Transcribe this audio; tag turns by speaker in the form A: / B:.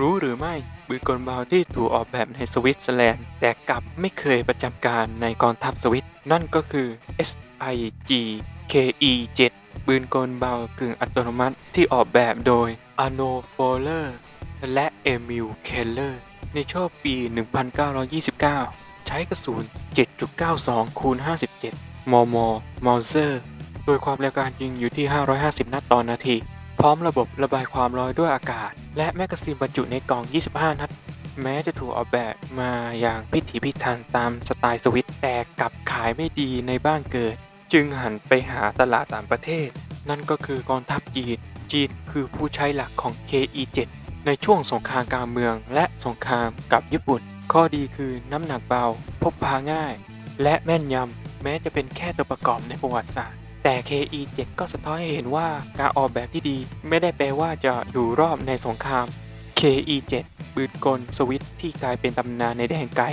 A: รู้หรือไม่ปืนกลเบาที่ถูกออกแบบในสวิตเซอร์แลนด์ แต่กลับไม่เคยประจำการในกองทัพสวิต นั่นก็คือ SIG KE 7 ปืนกลเบากึ่งอัตโนมัติที่ออกแบบโดย Arno Fowler และ Emil Keller ในช่วงปี 1929 ใช้กระสุน 7.92 คูณ 57 มม มอเซอร์ โดยความเร็วการยิงอยู่ที่ 550 นัดต่อนาที พร้อมระบบระบายความร้อนด้วยอากาศ และแมกกาซีนบรรจุในกล่อง 25 นัด แม้จะถูกออกแบบมาอย่างพิถีพิถันตามสไตล์สวิตแต่กลับขายไม่ดีในบ้านเกิด จึงหันไปหาตลาดต่างประเทศ นั่นก็คือกองทัพจีน จีนคือผู้ใช้หลักของ KE7 ในช่วงสงครามกลางเมืองและสงครามกับญี่ปุ่น ข้อดีคือน้ำหนักเบา พกพาง่าย และแม่นยำแม้จะเป็นแค่ตัวประกอบในประวัติศาสตร์ แต่ KE7 ก็สะท้อนให้เห็นว่าการออกแบบที่ดี ไม่ได้แปลว่าจะอยู่รอบในสงคราม KE7 ปืนกลสวิตที่กลายเป็นตำนานในแดนไกล